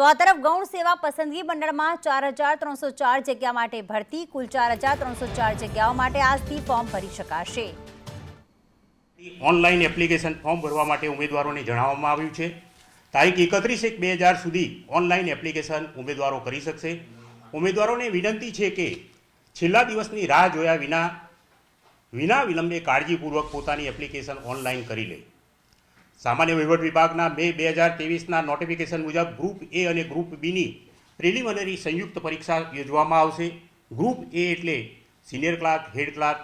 તો આ તરફ ગૌણ સેવા પસંદગી મંડળમાં ચાર હજાર ત્રણસો ચાર જગ્યા માટે ભરતી, કુલ ચાર હજાર ત્રણસો ચાર જગ્યાઓ માટે આજથી ફોર્મ ભરી શકાશે. ઓનલાઈન એપ્લિકેશન ફોર્મ ભરવા માટે ઉમેદવારોને જણાવવામાં આવ્યું છે. તારીખ એકત્રીસ એક બે હજાર સુધી ઓનલાઈન એપ્લિકેશન ઉમેદવારો કરી શકશે. ઉમેદવારોને વિનંતી છે કે છેલ્લા દિવસની રાહ જોયા વિના વિના વિલંબે કાળજીપૂર્વક પોતાની એપ્લિકેશન ઓનલાઈન કરી લે. સામાન્ય વહીવટ વિભાગના મે બે હજાર ત્રેવીસના નોટિફિકેશન મુજબ ગ્રુપ એ અને ગ્રુપ બીની પ્રિલિમિનરી સંયુક્ત પરીક્ષા યોજવામાં આવશે. ગ્રુપ એ એટલે senior clerk head clerk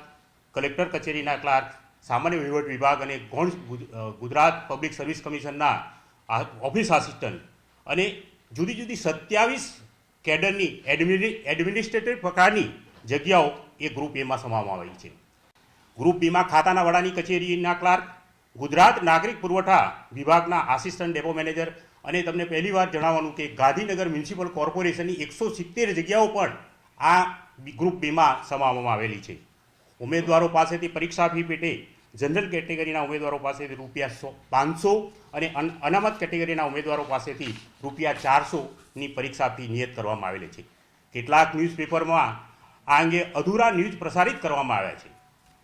collector કચેરીના ક્લાર્ક સામાન્ય વહીવટ વિભાગ અને ગૌણ ગુજરાત પબ્લિક સર્વિસ કમિશનના ઓફિસ આસિસ્ટન્ટ અને જુદી જુદી સત્યાવીસ કેડરની એડમિનિ એડમિનિસ્ટ્રેટિવ પ્રકારની જગ્યાઓ એ ગ્રુપ એમાં સમાવવામાં આવી છે. ગ્રુપ બીમાં ખાતાના વડાની કચેરીના ક્લાર્ક ગુજરાત નાગરિક પુરવઠા વિભાગના આસિસ્ટન્ટ ડેપો મેનેજર અને તમને પહેલીવાર જણાવવાનું કે ગાંધીનગર મ્યુનિસિપલ કોર્પોરેશનની એકસો સિત્તેર જગ્યાઓ પણ આ ગ્રુપ બીમાં સમાવવામાં આવેલી છે. ઉમેદવારો પાસેથી પરીક્ષા ફી પેટે જનરલ કેટેગરીના ઉમેદવારો પાસેથી રૂપિયા સો, પાંચસો અન- અનામત કેટેગરીના ઉમેદવારો પાસેથી રૂપિયા ચારસોની પરીક્ષા ફી નિયત કરવામાં આવેલી છે. કેટલાક ન્યૂઝપેપરમાં આ અંગે અધૂરા ન્યૂઝ પ્રસારિત કરવામાં આવ્યા છે.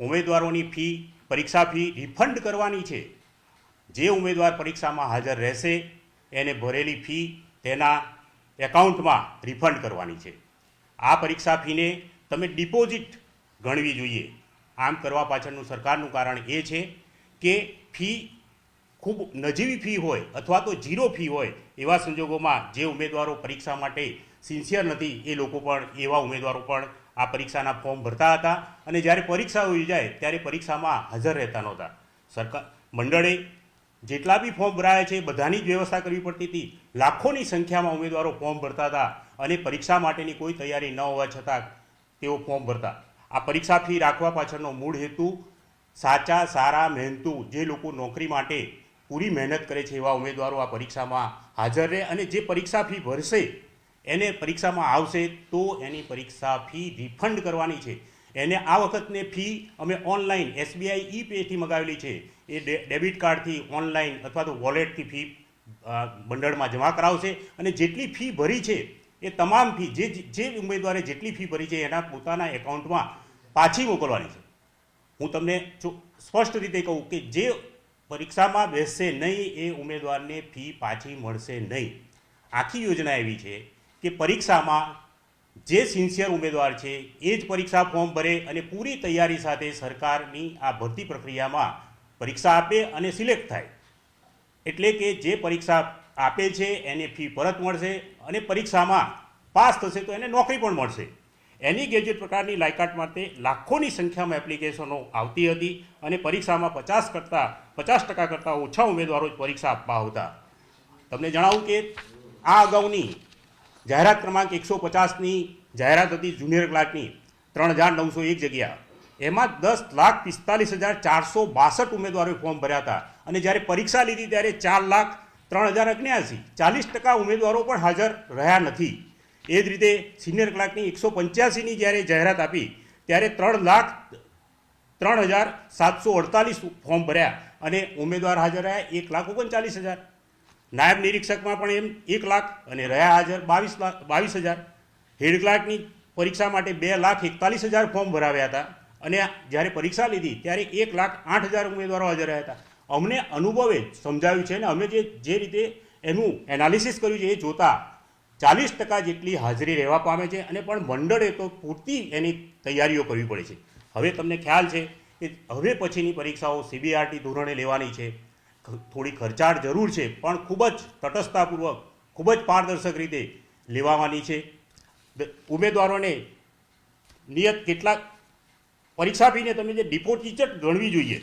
ઉમેદવારોની ફી પરીક્ષા ફી રિફંડ કરવાની છે. જે ઉમેદવાર પરીક્ષામાં હાજર રહેશે, એને ભરેલી ફી તેના એકાઉન્ટમાં રિફંડ કરવાની છે. આ પરીક્ષા ફીને તમે ડિપોઝિટ ગણવી જોઈએ. આમ કરવા પાછળનું સરકારનું કારણ એ છે કે ફી ખૂબ નજીવી ફી હોય અથવા તો ઝીરો ફી હોય એવા સંજોગોમાં જે ઉમેદવારો પરીક્ષા માટે સિન્સિયર નથી, એ લોકો પણ, એવા ઉમેદવારો પણ આ પરીક્ષાના ફોર્મ ભરતા હતા અને જ્યારે પરીક્ષા યોજાય ત્યારે પરીક્ષામાં હાજર રહેતા નહોતા. સરકાર, મંડળે જેટલા બી ફોર્મ ભરાયા છે બધાની જ વ્યવસ્થા કરવી પડતી હતી. લાખોની સંખ્યામાં ઉમેદવારો ફોર્મ ભરતા હતા અને પરીક્ષા માટેની કોઈ તૈયારી ન હોવા છતાં તેઓ ફોર્મ ભરતા. આ પરીક્ષા ફી રાખવા પાછળનો મૂળ હેતુ સાચા, સારા, મહેનતુ જે લોકો નોકરી માટે પૂરી મહેનત કરે છે એવા ઉમેદવારો આ પરીક્ષામાં હાજર રહે અને જે પરીક્ષા ફી ભરશે એને પરીક્ષામાં આવશે તો એની પરીક્ષા ફી રિફંડ કરવાની છે. એને આ વખતને ફી અમે ઓનલાઈન એસબીઆઈ ઈ પેથી મગાવેલી છે. એ ડેબિટ કાર્ડથી ઓનલાઈન અથવા તો વોલેટથી ફી મંડળમાં જમા કરાવશે અને જેટલી ફી ભરી છે, એ તમામ ફી, જે જે ઉમેદવારે જેટલી ફી ભરી છે, એના પોતાના એકાઉન્ટમાં પાછી મોકલવાની છે. હું તમને સ્પષ્ટ રીતે કહું કે જે પરીક્ષામાં બેસશે નહીં, એ ઉમેદવારને ફી પાછી મળશે નહીં. આખી યોજના એવી છે કે પરીક્ષામાં જે સિન્સિયર ઉમેદવાર છે, એ જ પરીક્ષા ફોર્મ ભરે અને પૂરી તૈયારી સાથે સરકારની આ ભરતી પ્રક્રિયામાં પરીક્ષા આપે અને સિલેક્ટ થાય. એટલે કે જે પરીક્ષા આપે છે, એને ફી પરત મળશે અને પરીક્ષામાં પાસ થશે તો એને નોકરી પણ મળશે. એની ગેજેટ પ્રકારની લાયકાત માટે લાખોની સંખ્યામાં એપ્લિકેશનો આવતી હતી અને પરીક્ષામાં પચાસ કરતાં, પચાસ ટકા કરતાં ઓછા ઉમેદવારો જ પરીક્ષા આપવા આવતા. તમને જણાવું કે આ અગાઉની જાહેરાત ક્રમાંક એકસો પચાસની જાહેરાત હતી જુનિયર ક્લાર્કની, ત્રણ હજાર નવસો એક જગ્યા. એમાં દસ લાખ પિસ્તાલીસ હજાર ચારસો બાસઠ ઉમેદવારોએ ફોર્મ ભર્યા હતા. અને જ્યારે પરીક્ષા લીધી ત્યારે ચાર લાખ ત્રણ હજાર અગ્યાસી ચાલીસ ટકા ઉમેદવારો પણ હાજર રહ્યા નથી. એ જ રીતે સિનિયર ક્લાર્કની એકસો પંચ્યાસીની જ્યારે જાહેરાત આપી, ત્યારે ત્રણ લાખ ત્રણ હજાર સાતસો અડતાલીસ ફોર્મ ભર્યા અને ઉમેદવાર હાજર રહ્યા એક લાખ ઓગણચાલીસ હજાર. નાયબ નિરીક્ષકમાં પણ એમ એક લાખ અને રહ્યા હાજર બાવીસ લાખ, બાવીસ હજાર. હેડ ક્લાર્કની પરીક્ષા માટે બે લાખ એકતાલીસ હજાર ફોર્મ ભરાવ્યા હતા અને જ્યારે પરીક્ષા લીધી ત્યારે એક લાખ આઠ હજાર ઉમેદવારો હાજર રહ્યા હતા. અમને અનુભવે સમજાવ્યું છે અને અમે જે જે રીતે એનું એનાલિસિસ કર્યું છે એ જોતા ચાલીસ ટકા જેટલી હાજરી રહેવા પામે છે અને પણ મંડળે તો પૂરતી એની તૈયારીઓ કરવી પડે છે. હવે તમને ખ્યાલ છે કે હવે પછીની પરીક્ષાઓ સીબીઆરટી ધોરણે લેવાની છે. થોડી ખર્ચાળ જરૂર છે, પણ ખૂબ જ તટસ્થતાપૂર્વક, ખૂબ જ પારદર્શક રીતે લેવાવાની છે. ઉમેદવારોને નિયત કેટલાક પરીક્ષા આપીને તમે જે ડિપોઝિટ ગણવી જોઈએ.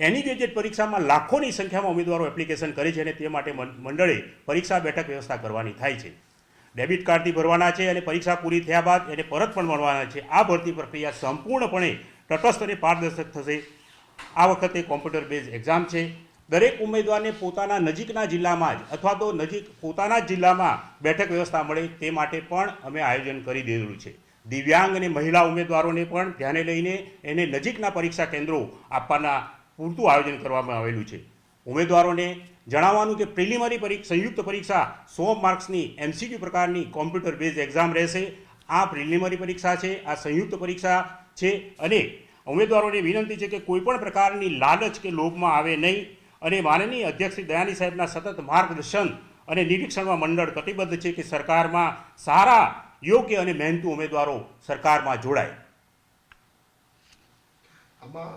એની ગેજેટ પરીક્ષામાં લાખોની સંખ્યામાં ઉમેદવારો એપ્લિકેશન કરે છે અને તે માટે મંડળે પરીક્ષા બેઠક વ્યવસ્થા કરવાની થાય છે. ડેબિટ કાર્ડથી ભરવાના છે અને પરીક્ષા પૂરી થયા બાદ એને પરત પણ મળવાના છે. આ ભરતી પ્રક્રિયા સંપૂર્ણપણે તટસ્થ અને પારદર્શક થશે. આ વખતે કોમ્પ્યુટર બેઝ એક્ઝામ છે. દરેક ઉમેદવારને પોતાના નજીકના જિલ્લામાં જ અથવા તો નજીક પોતાના જ જિલ્લામાં બેઠક વ્યવસ્થા મળે તે માટે પણ અમે આયોજન કરી દીધેલું છે. દિવ્યાંગ અને મહિલા ઉમેદવારોને પણ ધ્યાને લઈને એને નજીકના પરીક્ષા કેન્દ્રો આપવાના પૂરતું આયોજન કરવામાં આવેલું છે. ઉમેદવારોને જણાવવાનું કે પ્રિલિમરી પરીક્ષા, સંયુક્ત પરીક્ષા સો માર્ક્સની એમસીક્યુ પ્રકારની કોમ્પ્યુટર બેઝ એક્ઝામ રહેશે. આ પ્રિલિમરી પરીક્ષા છે, આ સંયુક્ત પરીક્ષા છે અને ઉમેદવારોને વિનંતી છે કે કોઈ પણ પ્રકારની લાલચ કે લોભમાં આવે નહીં અને માનનીય અધ્યક્ષ શ્રી દયાની સાહેબના સતત માર્ગદર્શન અને નિરીક્ષણમાં મંડળ કટિબદ્ધ છે કે સરકારમાં સારા, યોગ્ય અને મહેનતુ ઉમેદવારો સરકારમાં જોડાય. આમાં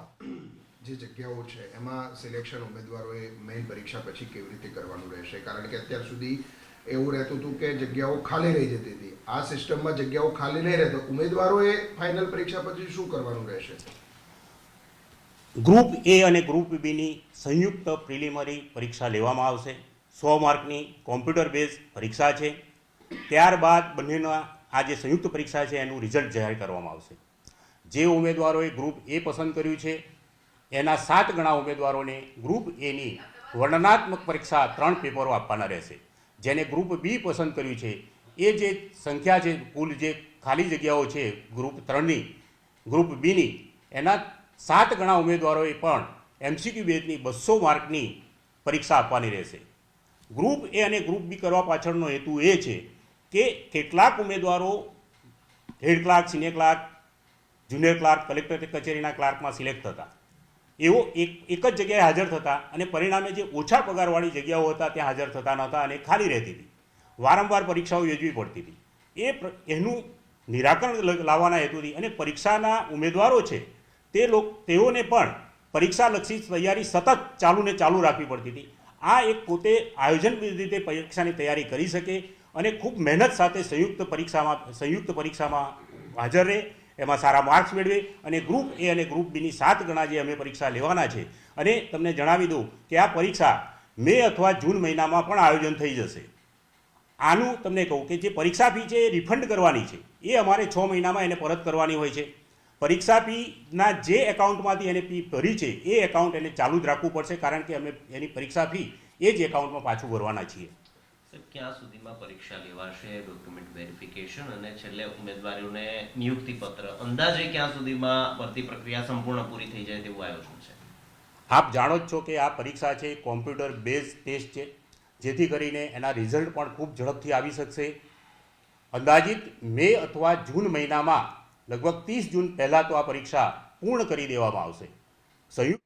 જે જગ્યાઓ છે, એમાં સિલેક્શન ઉમેદવારોએ મેઇન પરીક્ષા પછી કેવી રીતે કરવાનું રહેશે? કારણ કે અત્યાર સુધી એવું રહેતું હતું કે જગ્યાઓ ખાલી રહી જતી હતી. આ સિસ્ટમમાં જગ્યાઓ ખાલી નહીં રહેતો. ઉમેદવારોએ ફાઇનલ પરીક્ષા પછી શું કરવાનું રહેશે? ગ્રુપ એ અને ગ્રુપ બીની સંયુક્ત પ્રિલિમરી પરીક્ષા લેવામાં આવશે. સો માર્કની કોમ્પ્યુટર બેઝ પરીક્ષા છે. ત્યારબાદ બંનેના આ જે સંયુક્ત પરીક્ષા છે એનું રિઝલ્ટ જાહેર કરવામાં આવશે. જે ઉમેદવારોએ ગ્રુપ એ પસંદ કર્યું છે, એના સાત ગણા ઉમેદવારોને ગ્રુપ એની વર્ણનાત્મક પરીક્ષા ત્રણ પેપરો આપવાના રહેશે. જેને ગ્રુપ બી પસંદ કર્યું છે. એ જે સંખ્યા છે, કુલ જે ખાલી જગ્યાઓ છે ગ્રુપ ત્રણની ગ્રુપ બીની એના સાત ગણા ઉમેદવારોએ પણ એમસીક્યુ બેઝની બસો માર્કની પરીક્ષા આપવાની રહેશે. ગ્રુપ એ અને ગ્રુપ બી કરવા પાછળનો હેતુ એ છે કે કેટલાક ઉમેદવારો head clerk senior clerk junior clerk collector કચેરીના ક્લાર્કમાં સિલેક્ટ થતા. એવો એક એક જ જગ્યાએ હાજર થતા અને પરિણામે જે ઓછા પગારવાળી જગ્યાઓ હતા ત્યાં હાજર થતા નહોતા અને ખાલી રહેતી હતી. વારંવાર પરીક્ષાઓ યોજવી પડતી હતી. એ એનું નિરાકરણ લાવવાના હેતુથી અને પરીક્ષાના ઉમેદવારો છે તે લોક, તેઓને પણ પરીક્ષાલક્ષી તૈયારી સતત ચાલુ ને ચાલુ રાખવી પડતી હતી. આ એક પોતે આયોજન રીતે પરીક્ષાની તૈયારી કરી શકે અને ખૂબ મહેનત સાથે સંયુક્ત પરીક્ષામાં સંયુક્ત પરીક્ષામાં હાજર રહે એમાં સારા માર્ક્સ મેળવે અને ગ્રુપ એ અને ગ્રુપ બીની સાત ગણા જે અમે પરીક્ષા લેવાના છે. અને તમને જણાવી દઉં કે આ પરીક્ષા મે અથવા જૂન મહિનામાં પણ આયોજન થઈ જશે. આનું તમને કહું કે જે પરીક્ષા ફી છે એ રિફંડ કરવાની છે. એ અમારે છ મહિનામાં એને પરત કરવાની હોય છે. પરીક્ષા ફીના જે એકાઉન્ટમાંથી એને ફી ભરી છે, એ એકાઉન્ટ એને ચાલુ જ રાખવું પડશે કારણ કે અમે એની પરીક્ષા ફી એ જ એકાઉન્ટમાં પાછું ભરવાના છીએ. ક્યાં સુધીમાં પરીક્ષા લેવાશે ડોક્યુમેન્ટ વેરિફિકેશન અને છેલ્લે ઉમેદવારીઓને નિયુક્તિ પત્ર અંદાજે ક્યાં સુધીમાં ભરતી પ્રક્રિયા સંપૂર્ણ પૂરી થઈ જાય તેવું આયોજન છે? આપ જાણો જ છો કે આ પરીક્ષા છે કોમ્પ્યુટર બેઝ ટેસ્ટ છે, જેથી કરીને એના રિઝલ્ટ પણ ખૂબ ઝડપથી આવી શકશે. અંદાજિત મે અથવા જૂન મહિનામાં, લગભગ ત્રીસ જૂન પહેલાં તો આ પરીક્ષા પૂર્ણ કરી દેવામાં આવશે. સંયુક્ત